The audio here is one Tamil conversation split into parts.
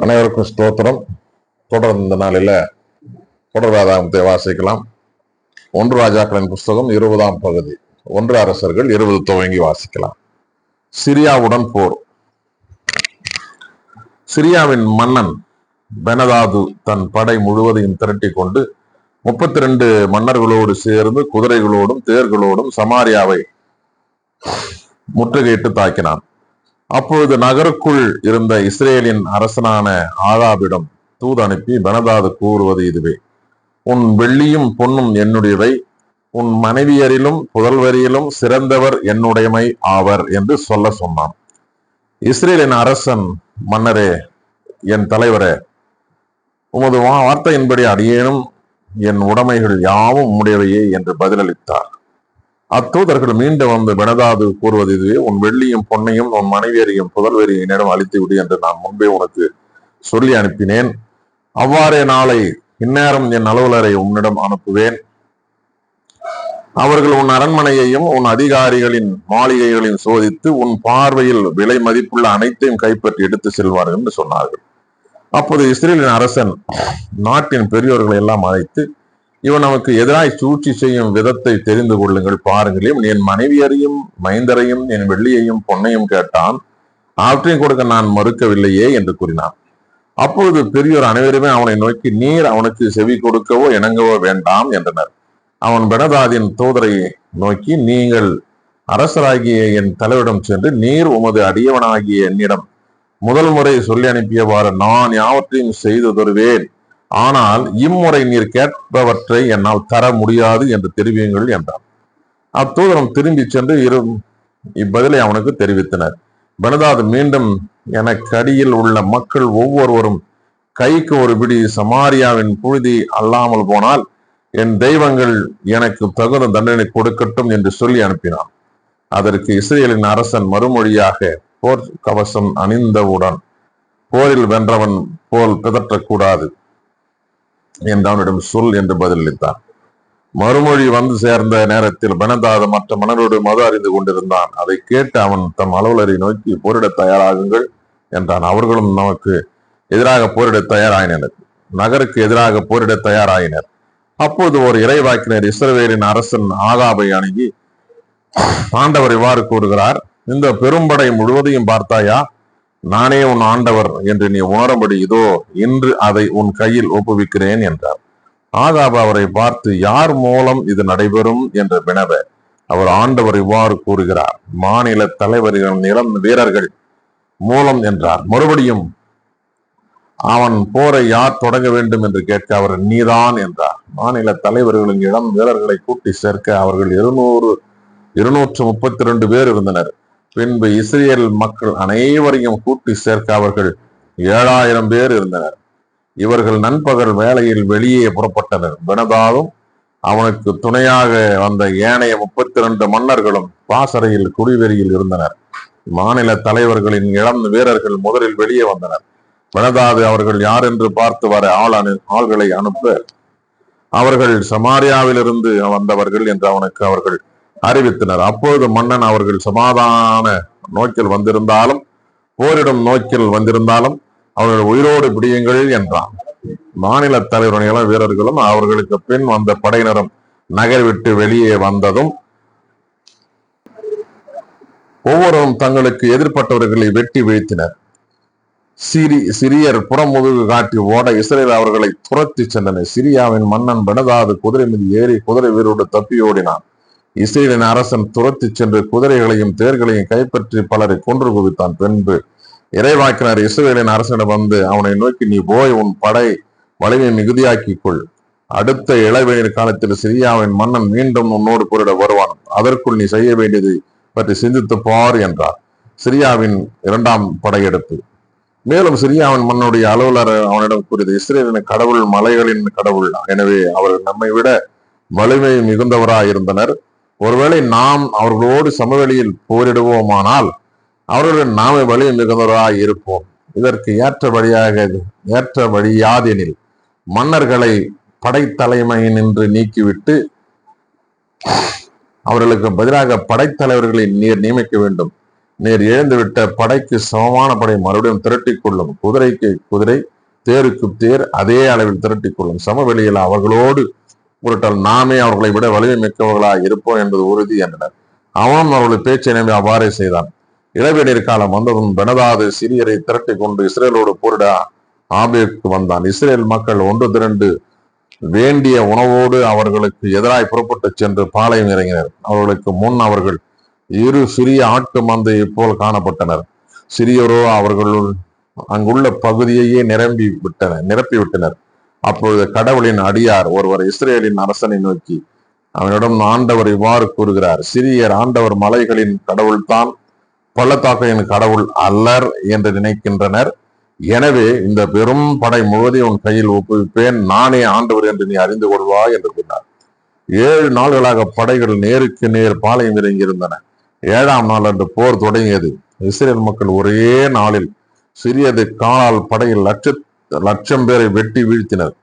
அனைவருக்கும் ஸ்தோத்திரம். தொடர்ந்து இந்த நாளில தொடர் வேதாகமத்தை வாசிக்கலாம். ஒன்று ராஜாக்களின் புஸ்தகம் இருபதாம் பகுதி. ஒன்று அரசர்கள் இருபது துவங்கி வாசிக்கலாம். சிரியாவுடன் போர். சிரியாவின் மன்னன் பெனதாது தன் படை முழுவதையும் திரட்டி கொண்டு முப்பத்தி ரெண்டு மன்னர்களோடு சேர்ந்து குதிரைகளோடும் தேர்களோடும் சமாரியாவை முற்றுகையிட்டு தாக்கினான். அப்பொழுது நகருக்குள் இருந்த இஸ்ரேலின் அரசனான ஆகாபிடம் தூது அனுப்பி பெனதாது கூறுவது இதுவே. உன் வெள்ளியும் பொன்னும் என்னுடையவை. உன் மனைவியரிலும் புதல்வரியிலும் சிறந்தவர் என்னுடையமை ஆவர் என்று சொல்ல சொன்னான். இஸ்ரேலின் அரசன் மன்னரே என் தலைவரே உமது வா- வார்த்தையின்படி அடியேனும் என் உடைமைகள் யாவும் உடையவையே என்று பதிலளித்தார். அத்தூதர்கள் மீண்டும் வந்து வினதாது கூறுவது இதுவே உன் வெள்ளியும் பொன்னையும் உன் மனைவியரையும் புதல்வரையும் என்னிடம் அளித்து விடு என்று நான் முன்பே உனக்கு சொல்லி அனுப்பினேன். அவ்வாறே நாளை இந்நேரம் என் அலுவலரை உன்னிடம் அனுப்புவேன். அவர்கள் உன் அரண்மனையையும் உன் அதிகாரிகளின் மாளிகைகளையும் சோதித்து உன் பார்வையில் விலை மதிப்புள்ள அனைத்தையும் கைப்பற்றி எடுத்து செல்வார்கள் என்று சொன்னார்கள். அப்போது இஸ்ரேலின் அரசன் நாட்டின் பெரியோர்களை எல்லாம் அழைத்து இவன் நமக்கு எதிராய் சூழ்ச்சி செய்யும் விதத்தை தெரிந்து கொள்ளுங்கள். பாருங்களேன் என் மனைவியரையும் மைந்தரையும் என் வெள்ளியையும் பொன்னையும் கேட்டான். அவற்றையும் கொடுக்க நான் மறுக்கவில்லையே என்று கூறினான். அப்பொழுது பெரியோர் அனைவருமே அவனை நோக்கி நீர் அவனுக்கு செவி கொடுக்கவோ இணங்கவோ வேண்டாம் என்றனர். அவன் பெனதாதின் தூதரை நோக்கி நீங்கள் அரசராகிய என் தலைவரிடம் சென்று நீர் உமது அடியவனாகிய என்னிடம் முதல் முறை சொல்லி அனுப்பியவாறு நான் யாவற்றையும் செய்து தருவேன். ஆனால் இம்முறை நீர் கேட்பவற்றை என்னால் தர முடியாது என்று தெரிவியுங்கள் என்றார் அத்தூதரம் திரும்பி சென்று இரு இப்பதிலை அவனுக்கு தெரிவித்தனர். பெனதாது மீண்டும் எனக்கு அடியில் உள்ள மக்கள் ஒவ்வொருவரும் கைக்கு ஒரு பிடி சமாரியாவின் புழுதி அல்லாமல் போனால் என் தெய்வங்கள் எனக்கு தகுந்த தண்டனை கொடுக்கட்டும் என்று சொல்லி அனுப்பினான். அதற்கு இஸ்ரேலின் அரசன் மறுமொழியாக போர் கவசம் அணிந்தவுடன் போரில் வென்றவன் போல் பிதற்றக்கூடாது. என்று அவனிடம் சொல் என்று பதிலளித்தான். மறுமொழி வந்து சேர்ந்த நேரத்தில் பெனந்தாத மற்ற மன்னரோடு மது அறிந்து கொண்டிருந்தான். அதை கேட்டு அவன் தம் அலுவலரை நோக்கி போரிட தயாராகுங்கள் என்றான். அவர்களும் நமக்கு எதிராக போரிட தயாராயினர். நகருக்கு எதிராக போரிட தயாராயினர். அப்போது ஒரு இறைவாக்கினர் இஸ்ரவேலின் அரசன் ஆகாபை அணுகி ஆண்டவர் இவ்வாறு கூறுகிறார். இந்த பெரும்படை முழுவதையும் பார்த்தாயா? நானே உன் ஆண்டவர் என்று நீ உணரும்படி இதோ இன்று அதை உன் கையில் ஒப்புவிக்கிறேன் என்றார். ஆகாப அவரை பார்த்து யார் மூலம் இது நடைபெறும்? என்ற வினவ அவர் ஆண்டவர் இவ்வாறு கூறுகிறார் மாநில தலைவர்கள் நிலம் வீரர்கள் மூலம் என்றார். மறுபடியும் அவன் போரை யார் தொடங்க வேண்டும்? என்று கேட்க அவர் நீதான் என்றார். மாநில தலைவர்களின் இளம் வீரர்களை கூட்டி சேர்க்க அவர்கள் இருநூறு இருநூற்று முப்பத்தி ரெண்டு பேர் இருந்தனர். பின்பு இஸ்ரேல் மக்கள் அனைவரையும் கூட்டி சேர்க்க அவர்கள் ஏழாயிரம் பேர் இருந்தனர். இவர்கள் நண்பகல் வேலையில் வெளியே புறப்பட்டனர். பெனதாலும் அவனுக்கு துணையாக வந்த ஏனைய முப்பத்தி இரண்டு மன்னர்களும் பாசறையில் குடிவெறியில் இருந்தனர். மாநில தலைவர்களின் இளம் வீரர்கள் முதலில் வெளியே வந்தனர். வினதாது அவர்கள் யார் என்று பார்த்து வர ஆள் அனு ஆள்களை அனுப்ப அவர்கள் சமாரியாவிலிருந்து வந்தவர்கள் என்று அவனுக்கு அவர்கள் அறிவித்தனர். அப்பொழுது மன்னன் அவர்கள் சமாதான நோக்கில் வந்திருந்தாலும் போரிடும் நோக்கில் வந்திருந்தாலும் அவர்கள் உயிரோடு பிடியுங்கள் என்றான். மாநில தலைவர் வீரர்களும் அவர்களுக்கு பின் வந்த படையினரும் நகர் விட்டு வெளியே வந்ததும் ஒவ்வொருவரும் தங்களுக்கு எதிர்ப்பட்டவர்களை வெட்டி வீழ்த்தினர். சிறி சிறியர் புறமுதுகு காட்டி ஓட இஸ்ரேல் அவர்களை துரத்தி சென்றனர். சிரியாவின் மன்னன் பெனதாது குதிரை மீது ஏறி குதிரை வீரோடு தப்பி ஓடினான். இஸ்ரேலின் அரசன் துரத்தி சென்று குதிரைகளையும் தேர்களையும் கைப்பற்றி பலரை கொன்று குவித்தான். பின்பு இறைவாக்கினர் இஸ்ரேலின் அரசனிடம் வந்து அவனை நோக்கி நீ போய் உன் படை வலிமை மிகுதியாக்கிக் கொள் அடுத்த இளவேநீர் காலத்தில் சிரியாவின் மன்னன் மீண்டும் உன்னோடு போரிட வருவான். அதற்குள் நீ செய்ய வேண்டியது பற்றி சிந்தித்து பார் என்றார். சிரியாவின் இரண்டாம் படையெடுப்பு. மேலும் சிரியாவின் மன்னுடைய அலுவலர் அவனிடம் கூறியது இஸ்ரேலின் கடவுள் மலைகளின் கடவுள். எனவே அவர்கள் நம்மை விட வலிமை மிகுந்தவராயிருந்தனர். ஒருவேளை நாம் அவர்களோடு சமவெளியில் போரிடுவோமானால் அவர்களுடன் நாமே வழி மிகுந்தவராய் இருப்போம். இதற்கு ஏற்ற வழியாக ஏற்ற வழியாதெனில் மன்னர்களை படைத்தலைமையினின்று நீக்கிவிட்டு அவர்களுக்கு பதிலாக படைத்தலைவர்களை நீர் நியமிக்க வேண்டும். நீர் எழுந்துவிட்ட படைக்கு சமமான படை மறுபடியும் திரட்டிக் கொள்ளும். குதிரைக்கு குதிரை தேருக்கு தேர் அதே அளவில் திரட்டிக் கொள்ளும். சமவெளியில் அவர்களோடு உருட்டல் நாமே அவர்களை விட வலிமை மிக்கவர்களாக இருப்போம் என்பது உறுதி என்றனர். அவனும் அவர்களை பேச்சை நம்பி அவ்வாறே செய்தான். இளவேநீர் காலம் வந்ததும் பெனதாது சிறியரை திரட்டி கொண்டு இஸ்ரேலோடு போரிட ஆபேக்கு வந்தான். இஸ்ரேல் மக்கள் ஒன்று திரண்டு வேண்டிய உணவோடு அவர்களுக்கு எதிராய் புறப்பட்டு சென்று பாளையம் இறங்கினர். அவர்களுக்கு முன் அவர்கள் இரு சிறிய ஆட்டு மந்தையை போல் காணப்பட்டனர். சிறியோரோ அவர்களுள் அங்குள்ள பகுதியையே நிரம்பி விட்டனர் நிரப்பி விட்டனர் அப்பொழுது கடவுளின் அடியார் ஒருவர் இஸ்ரேலின் அரசனை நோக்கி அவனிடம் ஆண்டவர் இவ்வாறு கூறுகிறார் சிறியர் ஆண்டவர் மலைகளின் கடவுள்தான் பள்ளத்தாக்கையின் கடவுள் அல்லர் என்று நினைக்கின்றனர். எனவே இந்த பெரும் படை முழுவதையும் உன் கையில் ஒப்புவிப்பேன் நானே ஆண்டவர் என்று நீ அறிந்து கொள்வா என்று கூறினார். ஏழு நாள்களாக படைகள் நேருக்கு நேர் பாளையம் இறங்கியிருந்தன. ஏழாம் நாள் அன்று போர் தொடங்கியது. இஸ்ரேல் மக்கள் ஒரே நாளில் சிறியது காலால் படையில் லட்சத்து லட்சம் பேரை வெட்டி வீழ்த்தினர்.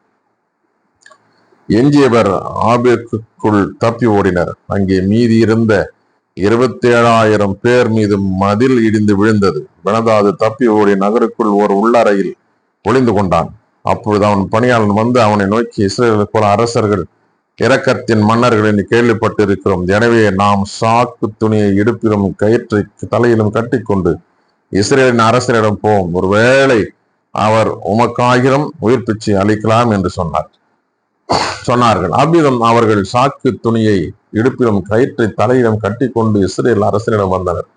எஞ்சியவர் ஆபேக்குள் தப்பி ஓடினர். அங்கே மீதி இருந்த இருபத்தி ஏழாயிரம் பேர் மீது மதில் இடிந்து விழுந்தது. பெனதாது தப்பி ஓடி நகருக்குள் ஒரு உள்ளறையில் ஒளிந்து கொண்டான். அப்பொழுது அவன் பணியாளன் வந்து அவனை நோக்கி இஸ்ரேல் போல அரசர்கள் இரக்கத்தின் மன்னர்கள் என்று கேள்விப்பட்டிருக்கிறோம். எனவே நாம் சாக்கு துணியை இடுப்பிலும் கயிற்றை தலையிலும் கட்டிக்கொண்டு இஸ்ரேலின் அரசரிடம் போவோம். ஒருவேளை அவர் உமக்காயிரம் உயிர் பிச்சை அளிக்கலாம் என்று சொன்னார். சொன்னார்கள். அவ்விதம் அவர்கள் சாக்கு துணியை இடுப்பிலும் கயிற்றை தலையிலும் கட்டிக்கொண்டு இஸ்ரேல் அரசனிடம் வந்தனர்.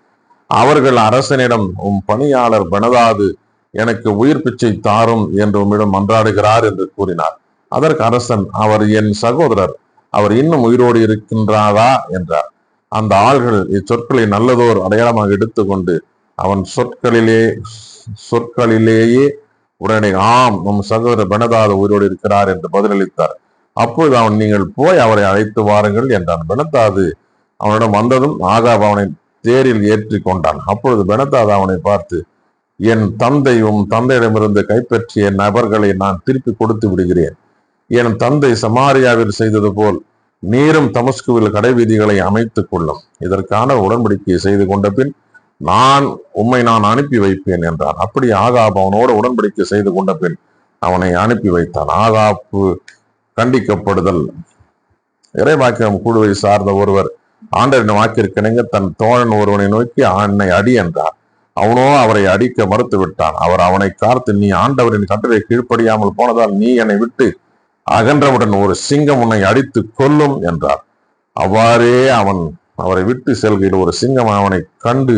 அவர்கள் அரசனிடம் உம் பணியாளர் பெனதாது எனக்கு உயிர் பிச்சை தாரும் என்று உம்மிடம் மன்றாடுகிறார் என்று கூறினார். அதற்கு அரசன் அவர் என் சகோதரர் அவர் இன்னும் உயிரோடு இருக்கின்றாரா? என்றார். அந்த ஆள்கள் இச்சொற்களை நல்லதோர் அடையாளமாக எடுத்துக்கொண்டு அவன் சொற்களிலே சொற்களிலேயே உடனே ஆம் நம் சகோதரர் பெனதாது உயிரோடு இருக்கிறார் என்று பதிலளித்தார். அப்போது அவன் நீங்கள் போய் அவரை அழைத்து வாருங்கள் என்றான். பெனதாது அவனிடம் வந்ததும் ஆகாப் அவனை தேரில் ஏற்றி கொண்டான். அப்பொழுது பெனதாது அவனை பார்த்து என் தந்தையும் உம் தந்தையிடமிருந்து கைப்பற்றிய நபர்களை நான் திருப்பி கொடுத்து விடுகிறேன். என் தந்தை சமாரியாவில் செய்தது போல் நீரும் தமஸ்குவில் கடைவீதிகளை அமைத்துக் கொள்ளும். இதற்கான உடன்படிக்கையை செய்து கொண்ட பின் நான் உம்மை நான் அனுப்பி வைப்பேன் என்றான். அப்படி ஆகாப் அவனோடு உடன்படிக்கை செய்து கொண்ட பின் அவனை அனுப்பி வைத்தான். ஆகாப்பு கண்டிக்கப்படுதல். இறைவாக்கியம் குழுவை சார்ந்த ஒருவர் ஆண்டரின் வாக்கிற்கிணங்க தன் தோழன் ஒருவனை நோக்கி ஆண்ணை அடி என்றார். அவனோ அவரை அடிக்க மறுத்து விட்டான் அவர் அவனை காத்து நீ ஆண்டவரின் கட்டளை கீழ்ப்படியாமல் போனதால் நீ என்னை விட்டு அகன்றவுடன் ஒரு சிங்கம் உன்னை அடித்து கொல்லும் என்றார். அவ்வாறே அவன் அவரை விட்டு செல்கையில் ஒரு சிங்கம் அவனை கண்டு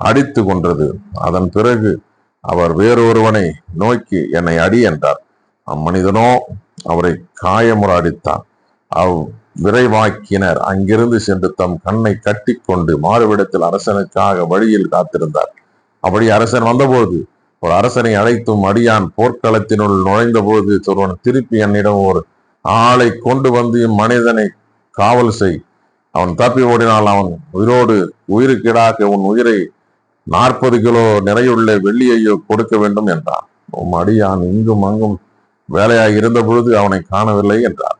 அடித்து கொன்றது. அதன் பிறகு அவர் வேறொருவனை நோக்கி என்னை அடி என்றார். அம்மனிதனோ அவரை காயமுற அடித்தான் அவ் விரைவாக்கினர். அங்கிருந்து சென்று தம் கண்ணை கட்டிக்கொண்டு மாறுவிடத்தில் அரசனுக்காக வழியில் காத்திருந்தார். அப்படி அரசன் வந்தபோது ஒரு அரசனை அழைத்தும் அடியான் போர்க்களத்தினுள் நுழைந்த போது ஒருவன் திருப்பி என்னிடம் ஒரு ஆளை கொண்டு வந்து மனிதனை காவல் செய். அவன் தப்பி ஓடினால் அவன் உயிரோடு உயிருக்கீடாக உன் உயிரை நாற்பது கிலோ நிறையுள்ள வெள்ளியையோ கொடுக்க வேண்டும் என்றான். உம் அடியான் இங்கும் அங்கும் வேலையாக இருந்த பொழுது அவனை காணவில்லை என்றார்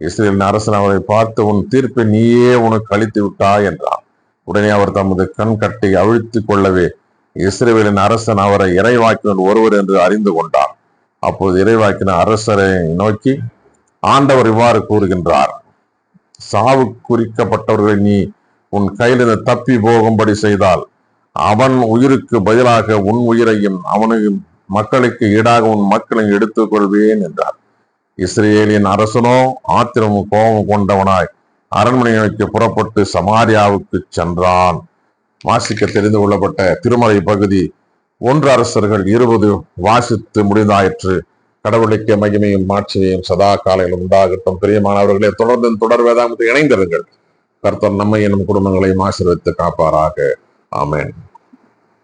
இஸ்ரேலின் அரசன் அவரை பார்த்து உன் தீர்ப்பை நீயே உனக்கு அளித்து விட்டாய் என்றான். உடனே அவர் தமது கண் கட்டை அவிழ்த்துக் கொள்ளவே இஸ்ரேலின் அரசன் அவரை இறைவாக்கினர் ஒருவர் என்று அறிந்து கொண்டார் அப்போது இறைவாக்கின அரசரை நோக்கி ஆண்டவர் இவ்வாறு கூறுகின்றார். சாவு குறிக்கப்பட்டவர்களை நீ உன் கையிலிருந்து தப்பி போகும்படி செய்தால் அவன் உயிருக்கு பதிலாக உன் உயிரையும் அவனையும் மக்களுக்கு ஈடாக உன் மக்களையும் எடுத்துக் கொள்வேன் என்றார். இஸ்ரேலின் அரசனோ ஆத்திரமும் கோபம் கொண்டவனாய் அரண்மனை நோக்கி புறப்பட்டு சமாரியாவுக்கு சென்றான். வாசிக்க தெரிந்து கொள்ளப்பட்ட திருமலை பகுதி ஒன்று அரசர்கள் இருபது வாசித்து முடிந்தாயிற்று. கடவுளுக்கு மகிமையும் மாட்சியையும் சதா காலையில் உண்டாகட்டும். பிரியமானவர்களே தொடர்ந்து இந்த தொடர் வேதாமத்தை இணைந்திருங்கள். கர்த்தர் நம்மை எனும் குடும்பங்களையும் ஆசிர்வித்து காப்பாராக. ஆமென்